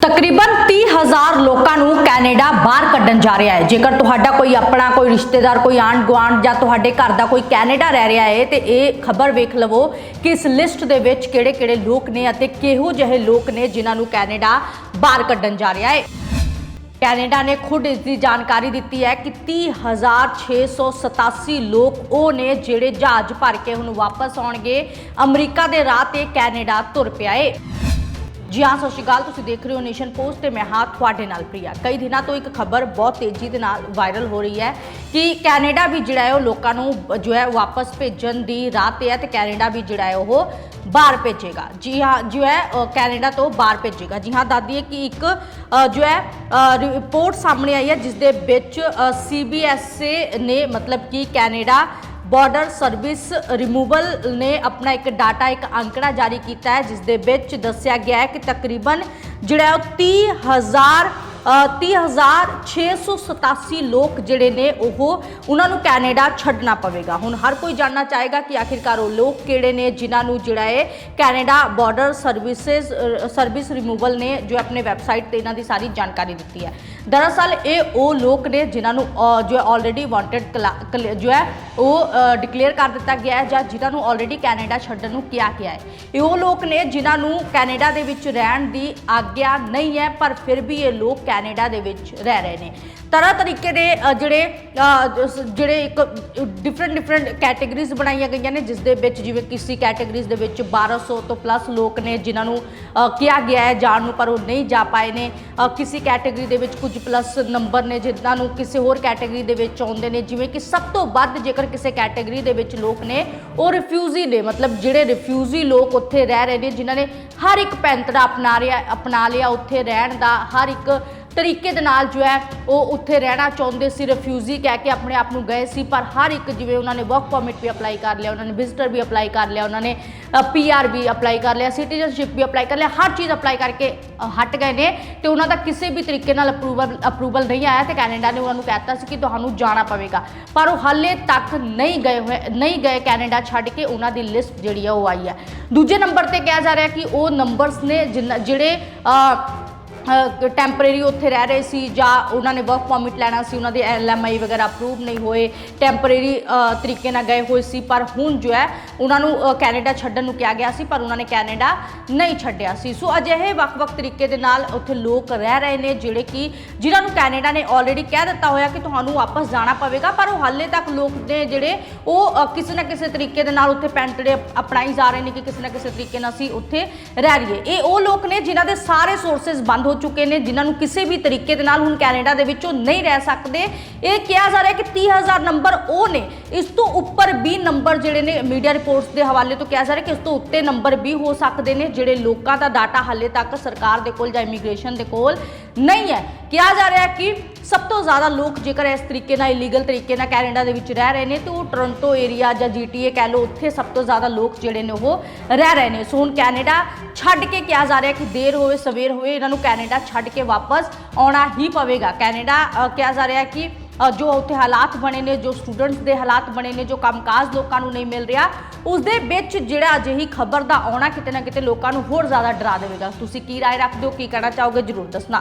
ਤਕਰੀਬਨ 30000 ਲੋਕਾਂ ਨੂੰ ਕੈਨੇਡਾ ਬਾਹਰ ਕੱਢਣ ਜਾ ਰਿਹਾ ਹੈ। ਜੇਕਰ ਤੁਹਾਡਾ ਕੋਈ ਆਪਣਾ ਕੋਈ ਰਿਸ਼ਤੇਦਾਰ, ਕੋਈ ਆਂਢ ਗੁਆਂਢ ਜਾਂ ਤੁਹਾਡੇ ਘਰ ਦਾ ਕੋਈ ਕੈਨੇਡਾ ਰਹਿ ਰਿਹਾ ਹੈ, ਤੇ ਇਹ ਖਬਰ ਵੇਖ ਲਵੋ ਕਿ ਇਸ ਲਿਸਟ ਦੇ ਵਿੱਚ ਕਿਹੜੇ-ਕਿਹੜੇ ਲੋਕ ਨੇ ਅਤੇ ਕਿਹੋ ਜਿਹੇ ਲੋਕ ਨੇ ਜਿਨ੍ਹਾਂ ਨੂੰ ਕੈਨੇਡਾ ਬਾਹਰ ਕੱਢਣ ਜਾ ਰਿਹਾ ਹੈ। ਕੈਨੇਡਾ ਨੇ ਖੁਦ ਇਸ ਦੀ ਜਾਣਕਾਰੀ ਦਿੱਤੀ ਹੈ ਕਿ 30687 ਲੋਕ ਉਹ ਨੇ ਜਿਹੜੇ ਜਹਾਜ਼ ਭਰ ਕੇ ਹੁਣ ਵਾਪਸ ਆਉਣਗੇ। ਅਮਰੀਕਾ ਦੇ ਰਾਹ ਤੇ ਕੈਨੇਡਾ ਤੁਰ ਪਿਆ ਏ। ਜੀ ਹਾਂ, ਸਤਿ ਸ਼੍ਰੀ ਅਕਾਲ। ਤੁਸੀਂ ਦੇਖ ਰਹੇ ਹੋ ਨੇਸ਼ਨ ਪੋਸਟ ਤੇ ਮੈਂ ਹਾਂ ਤੁਹਾਡੇ ਨਾਲ ਪ੍ਰਿਆ। ਕਈ ਦਿਨਾਂ ਤੋਂ ਇੱਕ ਖਬਰ ਬਹੁਤ ਤੇਜ਼ੀ ਦੇ ਨਾਲ ਵਾਇਰਲ ਹੋ ਰਹੀ ਹੈ ਕਿ ਕੈਨੇਡਾ ਵੀ ਜਿਹੜਾ ਹੈ ਉਹ ਲੋਕਾਂ ਨੂੰ ਜੋ ਹੈ ਵਾਪਸ ਭੇਜਣ ਦੀ ਰਾਹ ਤੇ ਹੈ ਤੇ ਕੈਨੇਡਾ ਵੀ ਜਿਹੜਾ ਹੈ ਉਹ ਬਾਹਰ ਭੇਜੇਗਾ। ਜੀ ਹਾਂ, ਜੋ ਹੈ ਕੈਨੇਡਾ ਤੋਂ ਬਾਹਰ ਭੇਜੇਗਾ। ਜੀ ਹਾਂ, ਦੱਸਦੀ ਹੈ ਕਿ ਇੱਕ ਜੋ ਹੈ ਰਿਪੋਰਟ ਸਾਹਮਣੇ ਆਈ ਹੈ ਜਿਸ ਦੇ ਵਿੱਚ ਸੀਬੀਐਸਏ ਨੇ ਮਤਲਬ ਕਿ ਕੈਨੇਡਾ ਬਾਰਡਰ ਸਰਵਿਸ ਰਿਮੂਵਲ ਨੇ ਆਪਣਾ ਇੱਕ ਡਾਟਾ ਇੱਕ ਅੰਕੜਾ ਜਾਰੀ ਕੀਤਾ ਹੈ ਜਿਸ ਦੇ ਵਿੱਚ ਦੱਸਿਆ ਗਿਆ ਹੈ ਕਿ ਤਕਰੀਬਨ ਜਿਹੜਾ ਹੈ ਉਹ 30000 ਅ, 30687 ਲੋਕ ਜਿਹੜੇ ਨੇ ਉਹ ਉਹਨਾਂ ਨੂੰ ਕੈਨੇਡਾ ਛੱਡਣਾ ਪਵੇਗਾ। ਹੁਣ ਹਰ ਕੋਈ ਜਾਣਨਾ ਚਾਹੇਗਾ ਕਿ ਆਖਿਰਕਾਰ ਉਹ ਲੋਕ ਕਿਹੜੇ ਨੇ ਜਿਨ੍ਹਾਂ ਨੂੰ ਜਿਹੜਾ ਹੈ Canada border services service removal ਨੇ ਜੋ ਆਪਣੇ ਵੈਬਸਾਈਟ ਤੇ ਇਹਨਾਂ ਦੀ ਸਾਰੀ ਜਾਣਕਾਰੀ ਦਿੱਤੀ ਹੈ। ਦਰਅਸਲ ਇਹ ਉਹ ਲੋਕ ਨੇ ਜਿਨ੍ਹਾਂ ਨੂੰ ਅ, ਜੋ ਆਲਰੇਡੀ ਵਾਂਟਡ ਜੋ ਹੈ ਉਹ ਡਿਕਲੇਅਰ ਕਰ ਦਿੱਤਾ ਗਿਆ ਹੈ ਜਾਂ ਜਿਨ੍ਹਾਂ ਨੂੰ ਆਲਰੇਡੀ ਕੈਨੇਡਾ ਛੱਡਣ ਨੂੰ ਕਿਹਾ ਗਿਆ ਹੈ। ਇਹ ਉਹ ਲੋਕ ਨੇ ਜਿਨ੍ਹਾਂ ਨੂੰ ਕੈਨੇਡਾ ਦੇ ਵਿੱਚ ਰਹਿਣ ਦੀ ਆਗਿਆ ਨਹੀਂ ਹੈ ਪਰ ਫਿਰ ਵੀ ਇਹ ਲੋਕ ਕੈਨੇਡਾ ਦੇ ਵਿੱਚ ਰਹਿ ਰਹੇ ਨੇ। ਤਰ੍ਹਾਂ ਤਰੀਕੇ ਦੇ ਅ, ਜਿਹੜੇ ਅ, ਜ- ਜਿਹੜੇ ਇੱਕ ਡਿਫਰੈਂਟ ਡਿਫਰੈਂਟ ਕੈਟਾਗਰੀਜ਼ ਬਣਾਈਆਂ ਗਈਆਂ ਨੇ ਜਿਸ ਦੇ ਵਿੱਚ ਜਿਵੇਂ ਕਿਸੇ ਕੈਟਾਗਰੀਜ਼ ਦੇ ਵਿੱਚ 1200 ਤੋਂ ਪਲੱਸ ਲੋਕ ਨੇ ਜਿਨ੍ਹਾਂ ਨੂੰ ਅ, ਕਿਹਾ ਗਿਆ ਹੈ ਜਾਣ ਨੂੰ ਪਰ ਉਹ ਨਹੀਂ ਜਾ ਪਾਏ ਨੇ। ਅ, ਕਿਸੇ ਕੈਟਾਗਰੀ ਦੇ ਵਿੱਚ ਕੁਝ ਪਲੱਸ ਨੰਬਰ ਨੇ ਜਿਨ੍ਹਾਂ ਨੂੰ ਕਿਸੇ ਹੋਰ ਕੈਟਾਗਰੀ ਦੇ ਵਿੱਚ ਆਉਂਦੇ ਨੇ, ਜਿਵੇਂ ਕਿ ਸਭ ਤੋਂ ਵੱਧ ਜੇਕਰ ਕਿਸੇ ਕੈਟਾਗਰੀ ਦੇ ਵਿੱਚ ਲੋਕ ਨੇ, ਉਹ ਰਿਫਿਊਜੀ ਨੇ, ਮਤਲਬ ਜਿਹੜੇ ਰਿਫਿਊਜੀ ਲੋਕ ਉੱਥੇ ਰਹਿ ਰਹੇ ਨੇ, ਜਿਨ੍ਹਾਂ ਨੇ ਹਰ ਇੱਕ ਪੈਂਤੜਾ ਅਪਣਾ ਰਿਆ ਅਪਣਾ ਲਿਆ, ਉੱਥੇ ਰਹਿਣ ਦਾ ਹਰ ਇੱਕ ਤਰੀਕੇ ਦੇ ਨਾਲ ਜੋ ਹੈ ਉਹ ਉੱਥੇ ਰਹਿਣਾ ਚਾਹੁੰਦੇ ਸੀ ਰਿਫਿਊਜੀ ਕਹਿ ਕੇ ਆਪਣੇ ਆਪ ਨੂੰ ਗਏ ਸੀ, ਪਰ ਹਰ ਇੱਕ ਜਿਵੇਂ ਉਹਨਾਂ ਨੇ ਵਰਕ ਪਰਮਿਟ ਵੀ ਅਪਲਾਈ ਕਰ ਲਿਆ, ਉਹਨਾਂ ਨੇ ਵਿਜ਼ਟਰ ਵੀ ਅਪਲਾਈ ਕਰ ਲਿਆ, ਉਹਨਾਂ ਨੇ ਪੀਆਰ ਵੀ ਅਪਲਾਈ ਕਰ ਲਿਆ ਸਿਟੀਜ਼ਨਸ਼ਿਪ ਵੀ ਅਪਲਾਈ ਕਰ ਲਿਆ, ਹਰ ਚੀਜ਼ ਅਪਲਾਈ ਕਰਕੇ ਹਟ ਗਏ ਨੇ ਤੇ ਉਹਨਾਂ ਦਾ ਕਿਸੇ ਵੀ ਤਰੀਕੇ ਨਾਲ ਅਪਰੂਵਲ ਅਪਰੂਵਲ ਨਹੀਂ ਆਇਆ ਤੇ ਕੈਨੇਡਾ ਨੇ ਉਹਨਾਂ ਨੂੰ ਕਹਿਤਾ ਸੀ ਕਿ ਤੁਹਾਨੂੰ ਜਾਣਾ ਪਵੇਗਾ। ਪਰ ਉਹ ਹਾਲੇ ਤੱਕ ਨਹੀਂ ਗਏ ਹੋਏ, ਨਹੀਂ ਗਏ ਕੈਨੇਡਾ ਛੱਡ ਕੇ ਉਹਨਾਂ ਦੀ ਲਿਸਟ ਜਿਹੜੀ ਆ ਉਹ ਆਈ ਹੈ। ਦੂਜੇ ਨੰਬਰ ਤੇ ਕਿਹਾ ਜਾ ਰਿਹਾ ਕਿ ਉਹ ਨੰਬਰਸ ਨੇ ਜਿਨ੍ਹਾਂ- ਜਿਹੜੇ ਟੈਂਪਰੇਰੀ ਉੱਥੇ ਰਹਿ ਰਹੇ ਸੀ ਜਾਂ ਉਹਨਾਂ ਨੇ ਵਰਕ ਪਰਮਿਟ ਲੈਣਾ ਸੀ, ਉਹਨਾਂ ਦੇ ਐਲਐਮਆਈ ਵਗੈਰਾ ਅਪਰੂਵ ਨਹੀਂ ਹੋਏ ਟੈਂਪਰੇਰੀ ਤਰੀਕੇ ਨਾਲ ਗਏ ਹੋਏ ਸੀ, ਪਰ ਹੁਣ ਜੋ ਹੈ, ਉਹਨਾਂ ਨੂੰ ਕੈਨੇਡਾ ਛੱਡਣ ਨੂੰ ਕਿਹਾ ਗਿਆ ਸੀ, ਪਰ ਉਹਨਾਂ ਨੇ ਕੈਨੇਡਾ ਨਹੀਂ ਛੱਡਿਆ ਸੀ। ਸੋ ਅਜਿਹੇ ਵੱਖ-ਵੱਖ ਤਰੀਕੇ ਦੇ ਨਾਲ ਉੱਥੇ ਲੋਕ ਰਹਿ ਰਹੇ ਨੇ, ਜਿਹੜੇ ਕਿ, ਜਿਨ੍ਹਾਂ ਨੂੰ ਕੈਨੇਡਾ ਨੇ ਆਲਰੇਡੀ ਕਹਿ ਦਿੱਤਾ ਹੋਇਆ ਕਿ ਤੁਹਾਨੂੰ ਵਾਪਸ ਜਾਣਾ ਪਵੇਗਾ, ਪਰ ਉਹ ਹਾਲੇ ਤੱਕ ਲੋਕ ਨੇ ਜਿਹੜੇ, ਉਹ ਕਿਸੇ ਨਾ ਕਿਸੇ ਤਰੀਕੇ ਦੇ ਨਾਲ ਉੱਥੇ ਪੈਂਟੜੇ ਅਪਣਾਈ ਜਾ ਰਹੇ ਨੇ ਕਿ ਕਿਸੇ ਨਾ ਕਿਸੇ ਤਰੀਕੇ ਨਾਲ ਅਸੀਂ ਉੱਥੇ ਰਹਿ ਰਹੀਏ। ਇਹ ਉਹ ਲੋਕ ਨੇ ਜਿਨ੍ਹਾਂ ਦੇ ਸਾਰੇ ਸੋਰਸਸ ਬੰਦ ਹੋ ਚੁੱਕੇ ਨੇ, ਜਿਨ੍ਹਾਂ ਨੂੰ ਕਿਸੇ ਵੀ ਤਰੀਕੇ ਦੇ ਨਾਲ ਹੁਣ ਕੈਨੇਡਾ ਦੇ ਵਿੱਚੋਂ ਨਹੀਂ ਰਹਿ ਸਕਦੇ। ਇਹ ਕਿਹਾ ਜਾ ਰਿਹਾ ਕਿ 30000 ਨੰਬਰ ਉਹ ਨੇ, ਇਸ ਤੋਂ ਉੱਪਰ ਵੀ ਨੰਬਰ ਜਿਹੜੇ ਨੇ ਮੀਡੀਆ ਰਿਪੋਰਟਸ ਦੇ ਹਵਾਲੇ ਤੋਂ ਕਿਹਾ ਜਾ ਰਿਹਾ ਕਿ ਇਸ ਤੋਂ ਉੱਤੇ ਨੰਬਰ ਵੀ ਹੋ ਸਕਦੇ ਨੇ, ਜਿਹੜੇ ਲੋਕਾਂ ਦਾ ਡਾਟਾ ਹਾਲੇ ਤੱਕ ਸਰਕਾਰ ਦੇ ਕੋਲ ਜਾਂ ਇਮੀਗ੍ਰੇਸ਼ਨ ਦੇ ਕੋਲ ਨਹੀਂ ਹੈ। ਕਿਹਾ ਜਾ ਰਿਹਾ ਕਿ ਸਭ ਤੋਂ ਜ਼ਿਆਦਾ ਲੋਕ ਜੇਕਰ ਇਸ ਤਰੀਕੇ ਨਾਲ ਇਲੀਗਲ ਤਰੀਕੇ ਨਾਲ ਕੈਨੇਡਾ ਦੇ ਵਿੱਚ ਰਹਿ ਰਹੇ ਨੇ, ਤੇ ਉਹ ਟੋਰਾਂਟੋ ਏਰੀਆ ਜਾਂ ਜੀਟੀਏ ਕਹਿ ਲਓ, ਉੱਥੇ ਸਭ ਤੋਂ ਜ਼ਿਆਦਾ ਲੋਕ ਜਿਹੜੇ ਨੇ ਉਹ ਰਹਿ ਰਹੇ ਨੇ। ਸੋ ਹੁਣ ਕੈਨੇਡਾ ਛੱਡ ਕੇ ਕਿਹਾ ਜਾ ਰਿਹਾ ਕਿ ਦੇਰ ਹੋਵੇ, ਸਵੇਰ ਹੋਵੇ, ਇਹਨਾਂ ਨੂੰ ਕੈਨੇਡਾ ਛੱਡ ਕੇ ਵਾਪਸ ਆਉਣਾ ਹੀ ਪਵੇਗਾ। ਕੈਨੇਡਾ ਕਿਹਾ ਜਾ ਰਿਹਾ ਕਿ ਜੋ ਉੱਥੇ ਹਾਲਾਤ ਬਣੇ ਨੇ, ਜੋ ਸਟੂਡੈਂਟਸ ਦੇ ਹਾਲਾਤ ਬਣੇ ਨੇ, ਜੋ ਕੰਮਕਾਜ ਲੋਕਾਂ ਨੂੰ ਨਹੀਂ ਮਿਲ ਰਿਹਾ ਉਸ ਦੇ ਵਿੱਚ ਜਿਹੜਾ ਅਜਿਹੀ ਖਬਰ ਦਾ ਆਉਣਾ ਕਿਤੇ ਨਾ ਕਿਤੇ ਲੋਕਾਂ ਨੂੰ ਹੋਰ ਜ਼ਿਆਦਾ ਡਰਾ ਦੇਵੇਗਾ। ਤੁਸੀਂ ਕੀ ਰਾਏ ਰੱਖਦੇ ਹੋ? ਕੀ ਕਹਿਣਾ ਚਾਹੋਗੇ? ਜਰੂਰ ਦੱਸਣਾ।